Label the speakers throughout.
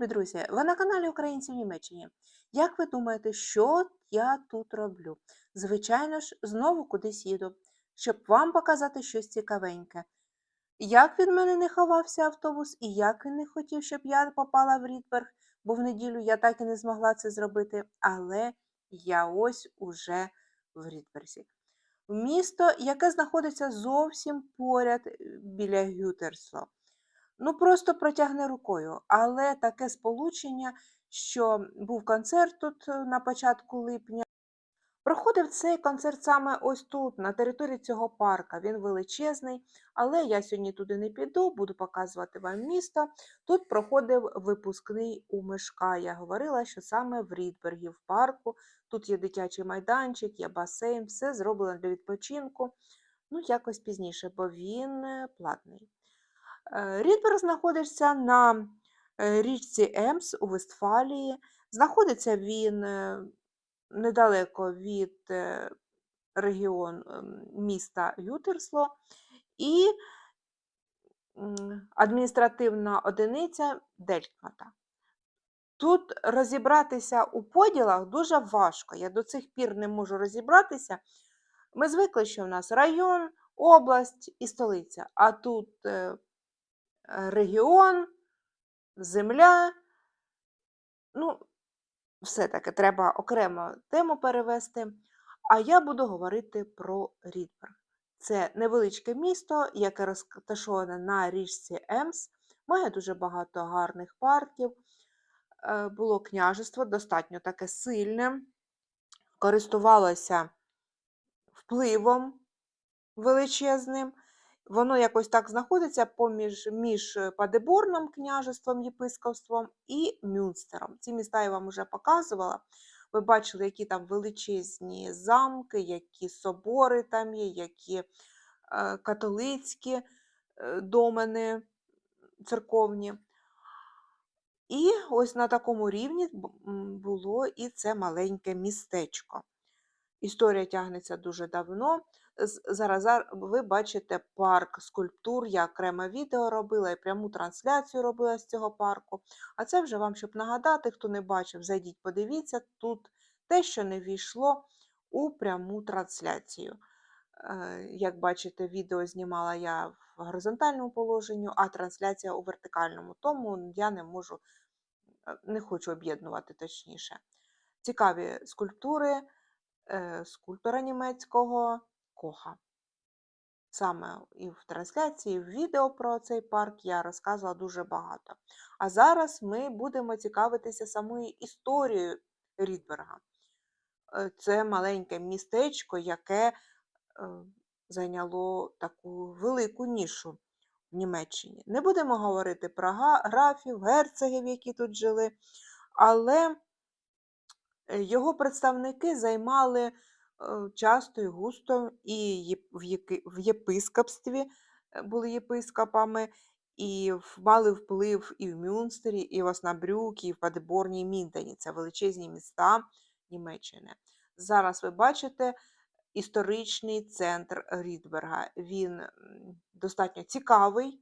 Speaker 1: любі друзі! Ви на каналі Українці в Німеччині. Як ви думаєте, що я тут роблю? Звичайно ж, знову кудись їду, щоб вам показати щось цікавеньке. Як від мене не ховався автобус, і як він не хотів, щоб я попала в Рідберг, бо в неділю я так і не змогла це зробити, але я ось уже в Рідберзі. Місто, яке знаходиться зовсім поряд е, біля Гютерсло. Ну, просто протягне рукою. Але таке сполучення, що був концерт тут е, на початку липня. Проходив цей концерт саме ось тут, на території цього парка. Він величезний, але я сьогодні туди не піду, буду показувати вам місто. Тут проходив випускний у Мишка. Я говорила, що саме в Рідбергі, в парку. Тут є дитячий майданчик, є басейн, все зроблено для відпочинку. Ну, якось пізніше, бо він е, платний. Е, Рідберг знаходиться на е, річці Емс у Вестфалії. Знаходиться він е, недалеко від е, регіон ем, міста Ютерсло і адміністративна одиниця Делькмата. Тут розібратися у поділах дуже важко. Я до цих пір не можу розібратися. Ми звикли, що в нас район, область і столиця, а тут регіон, земля. Ну, все-таки треба окремо тему перевести. А я буду говорити про Рідберг. Це невеличке місто, яке розташоване на річці Емс, має дуже багато гарних парків. Е, Було княжество достатньо таке сильне, користувалося впливом величезним. Воно якось так знаходиться поміж між Падеборном княжеством, єпископством і Мюнстером. Ці міста я вам вже показувала. Ви бачили, які там величезні замки, які собори там є, які е, католицькі е, домени церковні. І ось на такому рівні було і це маленьке містечко. Історія тягнеться дуже давно. Зараз ви бачите парк скульптур. Я окреме відео робила і пряму трансляцію робила з цього парку. А це вже вам, щоб нагадати, хто не бачив, зайдіть, подивіться тут те, що не війшло у пряму трансляцію. Е, Як бачите, відео знімала я в горизонтальному положенні, а трансляція у вертикальному, тому я не можу, е, не хочу об'єднувати точніше. Цікаві скульптури е, скульптора німецького Коха. Саме і в трансляції, і в відео про цей парк я розказувала дуже багато. А зараз ми будемо цікавитися самою історією Рідберга. Е, Це маленьке містечко, яке е, зайняло таку велику нішу в Німеччині. Не будемо говорити про графів, герцогів, які тут жили, але е, його представники займали часто і густо і в єпископстві е, були єпископами, і мали вплив і в Мюнстері, і в Оснабрюкі, і в Падеборні, і Міндені. Це величезні міста Німеччини. Зараз ви бачите історичний центр Рідберга. Він достатньо цікавий.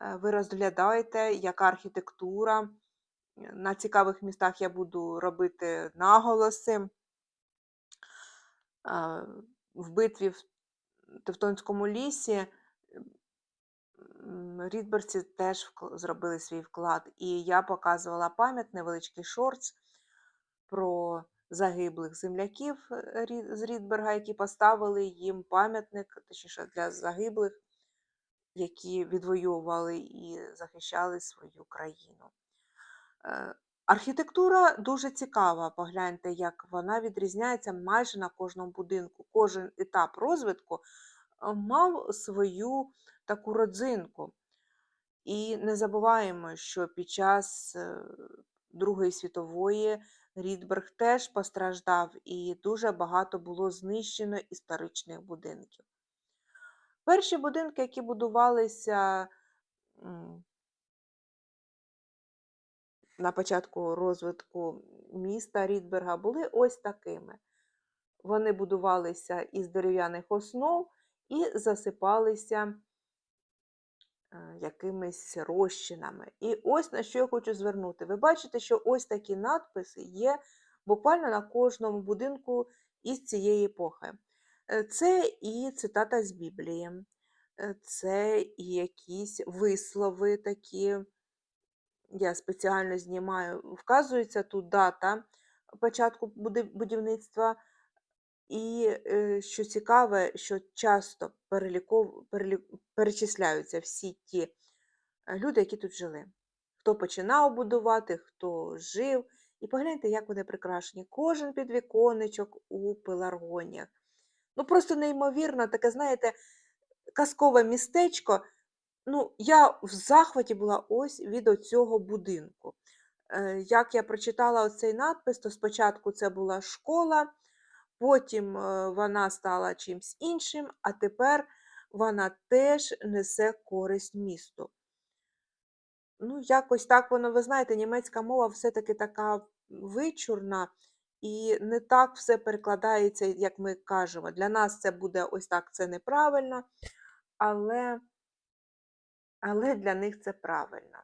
Speaker 1: Е, Ви розглядаєте, яка архітектура. На цікавих містах я буду робити наголоси. В битві в Тевтонському лісі рідберці теж зробили свій вклад. І я показувала пам'ять, невеличкий шортс про загиблих земляків е, з Рідберга, які поставили їм пам'ятник, точніше для загиблих, які відвоювали і захищали свою країну. Архітектура дуже цікава. Погляньте, як вона відрізняється майже на кожному будинку. Кожен етап розвитку е, мав свою таку родзинку. І не забуваємо, що під час е, Другої світової Рідберг теж постраждав, і дуже багато було знищено історичних будинків. Перші будинки, які будувалися на початку розвитку міста Рідберга, були ось такими. Вони будувалися із дерев'яних основ і засипалися е, якимись розчинами. І ось на що я хочу звернути. Ви бачите, що ось такі надписи є буквально на кожному будинку із цієї епохи. Е, Це і цитата з Біблії, е, це і якісь вислови такі. Я спеціально знімаю. Вказується тут дата початку будівництва. І е, що цікаве, що часто переліков... перелі... перечисляються всі ті е, люди, які тут жили. Хто починав будувати, хто жив. І погляньте, як вони прикрашені. Кожен підвіконечок у пеларгоніях. Ну, просто неймовірно, таке, знаєте, казкове містечко. Ну, я в захваті була ось від оцього будинку. Е, Як я прочитала оцей надпис, то спочатку це була школа, потім е, вона стала чимсь іншим, а тепер вона теж несе користь місту. Ну, якось так воно, ви знаєте, німецька мова все-таки така вичурна і не так все перекладається, як ми кажемо. Для нас це буде ось так, це неправильно, але, але для них це правильно.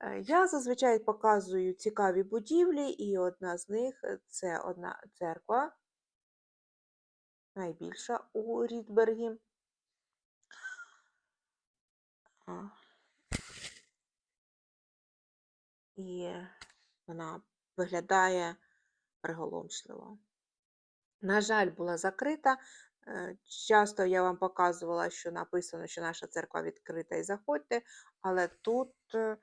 Speaker 1: Е, Я зазвичай показую цікаві будівлі, і одна з них е, це одна церква, найбільша у Рідбергі. І вона виглядає приголомшливо. На жаль, була закрита. Е, Часто я вам показувала, що написано, що наша церква відкрита і заходьте, але тут е,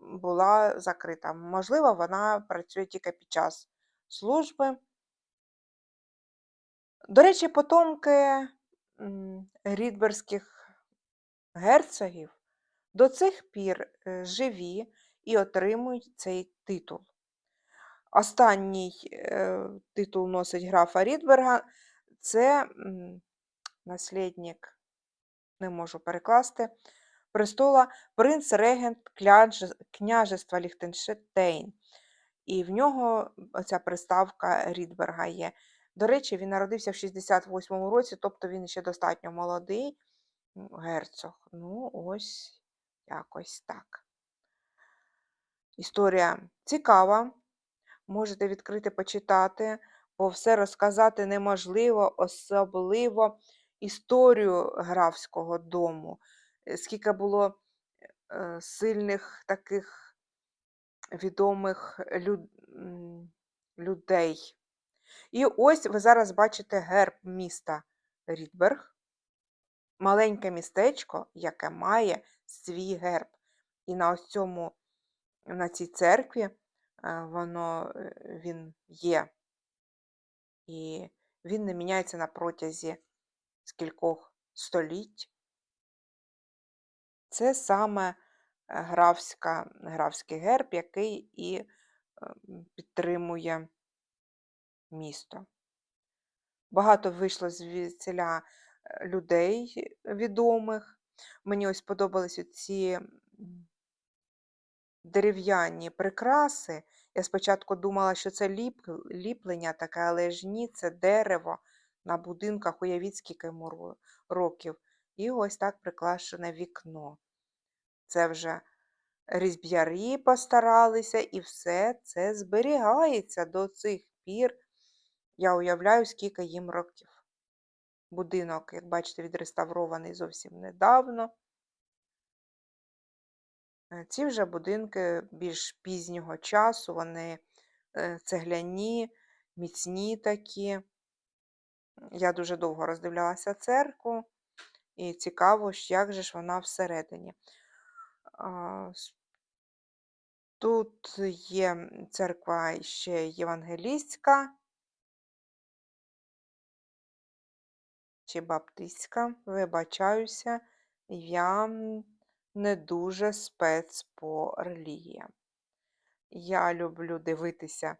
Speaker 1: була закрита. Можливо, вона працює тільки під час служби. До речі, потомки рідберських герцогів до цих пір е, живі і отримують цей титул. Останній титул носить графа Рідберга. Це наслідник, не можу перекласти, престола принц-регент княжества Ліхтенштейн. І в нього оця приставка Рідберга є. До речі, він народився в 68-му році, тобто він ще достатньо молодий герцог. Ну, ось якось так. Історія цікава. Можете відкрити, почитати, бо все розказати неможливо, особливо історію графського дому. Е, Скільки було е, сильних таких відомих люд... людей. І ось ви зараз бачите герб міста Рідберг. Маленьке містечко, яке має свій герб. І на ось цьому, на цій церкві е, воно, він є. І він не міняється на протязі скількох століть. Це саме графська, графський герб, який і е, підтримує місто. Багато вийшло звідсіля е, людей відомих. Мені ось подобались ці дерев'яні прикраси. Я спочатку думала, що це ліп, ліплення таке, але ж ні, це дерево на будинках, уявіть, скільки років. І ось так прикрашене вікно. Це вже різьб'ярі постаралися, і все це зберігається до цих пір. Я уявляю, скільки їм років. Будинок, як бачите, відреставрований зовсім недавно. Е, Ці вже будинки більш пізнього часу, вони е, цегляні, міцні такі. Я дуже довго роздивлялася церкву, і цікаво, як же ж вона всередині. Тут є церква ще євангелістська чи баптистська, вибачаюся, я не дуже спец по релігіям. Я люблю дивитися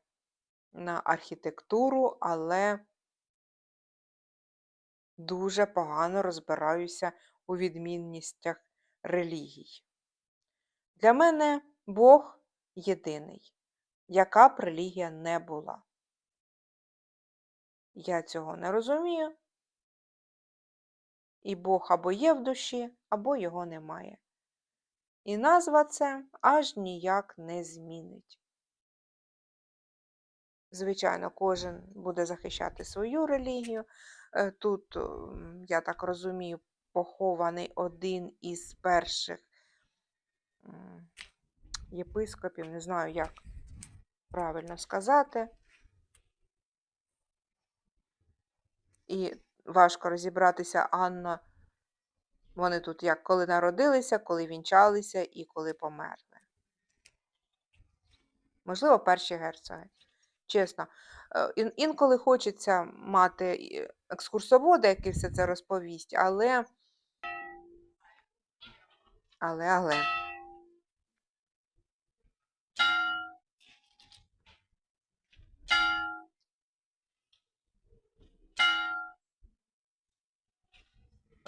Speaker 1: на архітектуру, але дуже погано розбираюся у відмінностях релігій. Для мене Бог єдиний, яка б релігія не була. Я цього не розумію, і Бог або є в душі, або його немає. І назва це аж ніяк не змінить. Звичайно, кожен буде захищати свою релігію. Е, Тут, я так розумію, похований один із перших єпископів, не знаю, як правильно сказати. І важко розібратися, Анна. Вони тут як коли народилися, коли вінчалися і коли померли. Можливо, перші герцоги. Чесно, Е, інколи хочеться мати екскурсовода, який все це розповість, але. Але, але.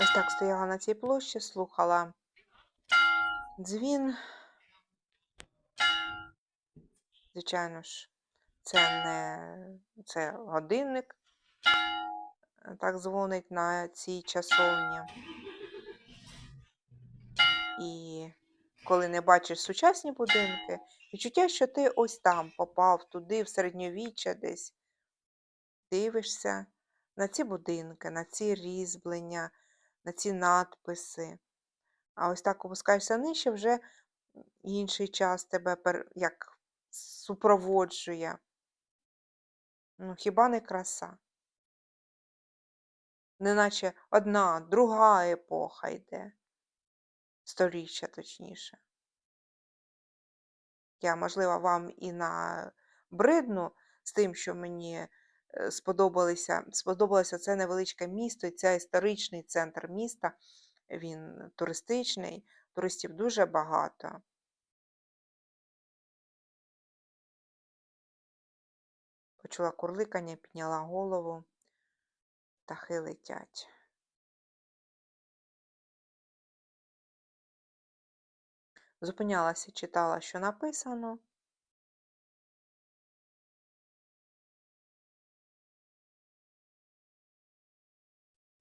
Speaker 1: Ось так стояла на цій площі, слухала дзвін. Звичайно ж, це не це годинник, е, так дзвонить на цій часовні. І коли не бачиш сучасні будинки, відчуття, що ти ось там попав туди, в середньовіччя десь, дивишся на ці будинки, на ці різьблення, на ці надписи. А ось так опускаєшся нижче, вже інший час тебе як супроводжує. Ну, хіба не краса? Неначе одна, друга епоха йде. Сторіччя, точніше. Я, можливо, вам і набридну з тим, що мені е, сподобалося, сподобалося це невеличке місто, і це історичний центр міста. Він туристичний, туристів дуже багато. Почула курликання, підняла голову. Птахи летять. Зупинялася, читала, що написано.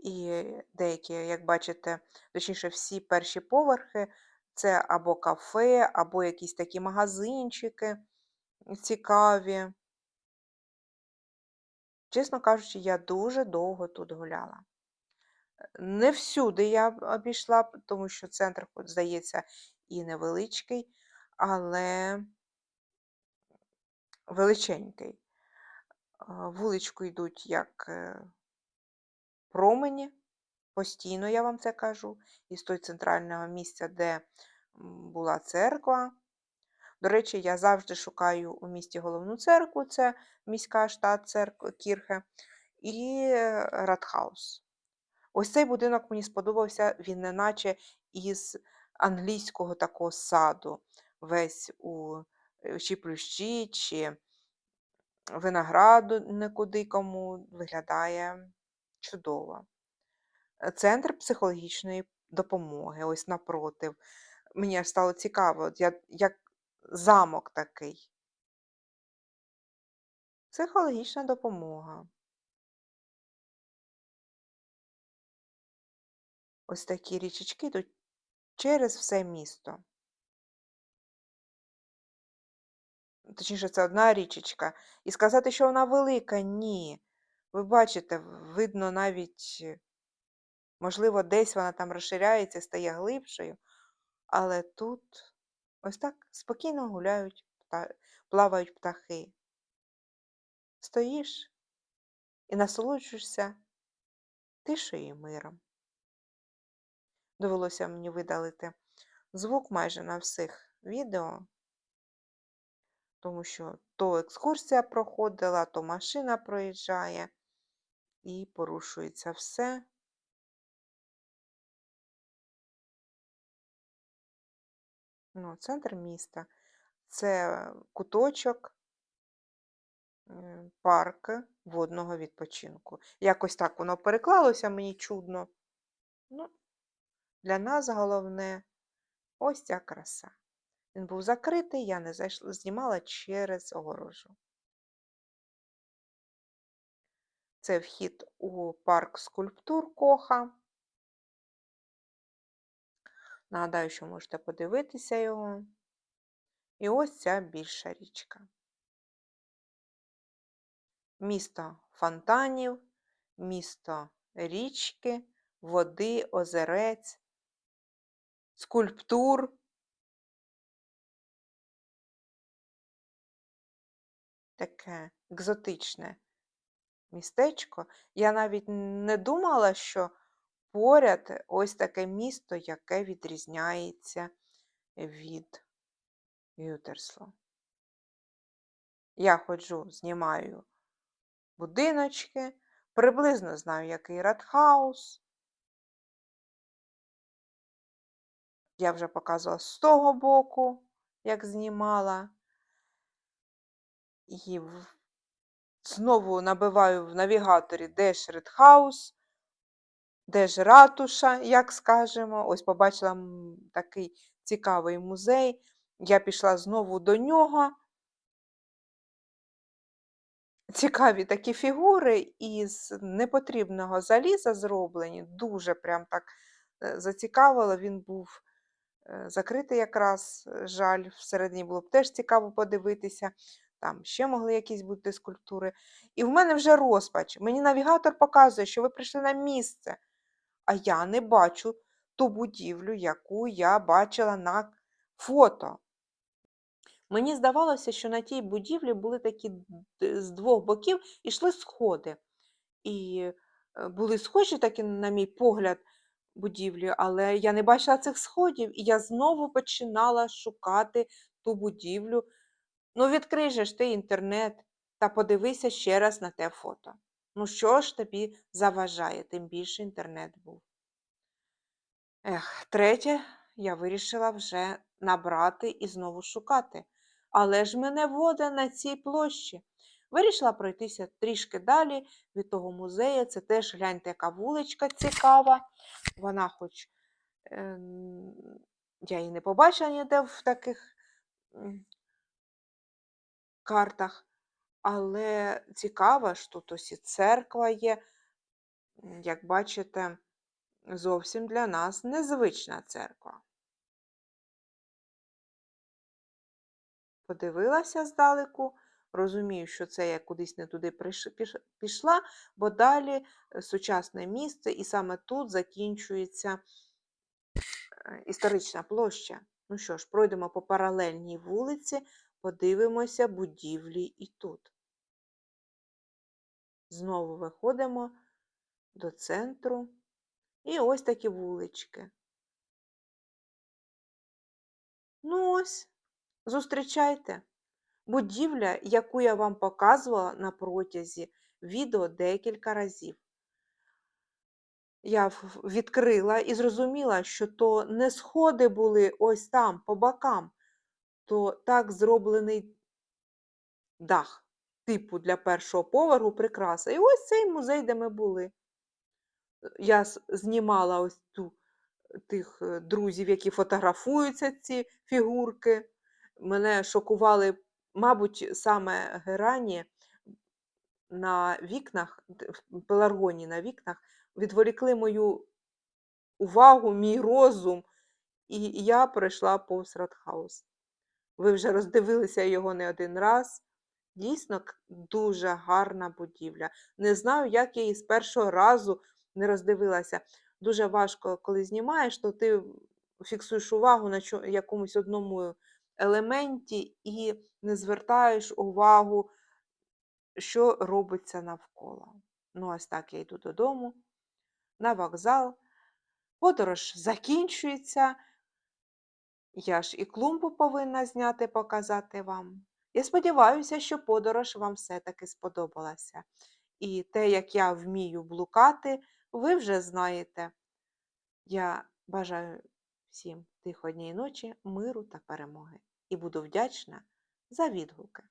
Speaker 1: І деякі, як бачите, точніше, всі перші поверхи це або кафе, або якісь такі магазинчики цікаві. Чесно кажучи, я дуже довго тут гуляла. Не всюди я обійшла, тому що центр, здається, і невеличкий, але величенький. Вуличку йдуть як е, промені, постійно я вам це кажу, із того центрального місця, де була церква. До речі, я завжди шукаю у місті головну церкву, це міська штат церква Кірхе, і е, Радхаус. Ось цей будинок мені сподобався, він неначе із англійського такого саду, весь у е, чи плющі, чи винограду некудикому, виглядає чудово. Е, Центр психологічної допомоги, ось напротив. Мені аж стало цікаво, я, як замок такий. Психологічна допомога. Ось такі річечки йдуть через все місто. Точніше, це одна річечка. І сказати, що вона велика, ні. Ви бачите, видно навіть, е, можливо, десь вона там розширяється, стає глибшою, але тут ось так спокійно гуляють, плавають птахи. Стоїш і насолоджуєшся тишею і миром. Довелося мені видалити звук майже на всіх відео, тому що то екскурсія проходила, то машина проїжджає і порушується все. Ну, центр міста. Це куточок, е, парк водного відпочинку. Якось так воно переклалося мені чудно. Ну, для нас головне ось ця краса. Він був закритий, я не зайшла, знімала через огорожу. Це вхід у парк скульптур Коха. Нагадаю, що можете подивитися його. І ось ця більша річка. Місто фонтанів, місто річки, води, озерець, скульптур. Таке екзотичне містечко. Я навіть не думала, що поряд ось таке місто, яке відрізняється від Ютерсло. Я ходжу, знімаю будиночки, приблизно знаю, який Радхаус. Я вже показувала з того боку, як знімала. І знову набиваю в навігаторі, де ж Редхаус, де ж ратуша, як скажемо. Ось побачила такий цікавий музей. Я пішла знову до нього. Цікаві такі фігури із непотрібного заліза зроблені. Дуже прям так е, зацікавило. Він був е, закритий якраз, жаль, всередині було б теж цікаво подивитися. Там ще могли якісь бути скульптури. І в мене вже розпач. Мені навігатор показує, що ви прийшли на місце, а я не бачу ту будівлю, яку я бачила на фото. Мені здавалося, що на тій будівлі були такі з двох боків ішли сходи. І е, були схожі такі, на мій погляд, будівлі, але я не бачила цих сходів, і я знову починала шукати ту будівлю. Ну, відкрий же ж ти інтернет та подивися ще раз на те фото. Ну, що ж тобі заважає, тим більше інтернет був. Ех, третє, я вирішила вже набрати і знову шукати. Але ж мене вода на цій площі. Вирішила пройтися трішки далі від того музею. Це теж гляньте, яка вуличка цікава. Вона хоч ем, я її не побачила ніде в таких картах, але цікаво ж тут ось і церква є. Як бачите, зовсім для нас незвична церква. Подивилася здалеку, розумію, що це я кудись не туди пішла, бо далі е, сучасне місце, і саме тут закінчується е, історична площа. Ну що ж, пройдемо по паралельній вулиці, подивимося будівлі і тут. Знову виходимо до центру. І ось такі вулички. Ну ось, зустрічайте. Будівля, яку я вам показувала на протязі відео декілька разів. Я відкрила і зрозуміла, що то не сходи були ось там, по бокам, то так зроблений дах, типу для першого поверху прикраса. І ось цей музей, де ми були. Я знімала ось ту, тих е, друзів, які фотографуються, ці фігурки. Мене шокували, мабуть, саме герані на вікнах, в пеларгоні на вікнах, відволікли мою увагу, мій розум, і я пройшла повз Радхаус. Ви вже роздивилися його не один раз. Дійсно, дуже гарна будівля. Не знаю, як я її з першого разу не роздивилася. Дуже важко, коли знімаєш, то ти фіксуєш увагу на якомусь одному елементі і не звертаєш увагу, що робиться навколо. Ну, ось так я йду додому, на вокзал. Подорож закінчується. Я ж і клумбу повинна зняти, показати вам. Я сподіваюся, що подорож вам все-таки сподобалася. І те, як я вмію блукати, ви вже знаєте. Я бажаю всім тихої ночі, миру та перемоги. І буду вдячна за відгуки.